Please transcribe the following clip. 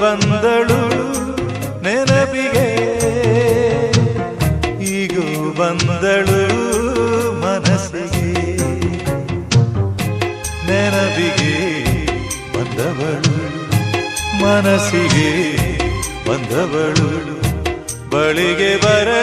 ಬಂದಳು ನೆನಪಿಗೆ. ಈಗೂ ಬಂದಳು ಮನಸ್ಸಿಗೆ. ನೆನಪಿಗೆ ಬಂದವಳು ಮನಸ್ಸಿಗೆ ಬಂದವಳು. ಬಳಿಗೆ ಬರ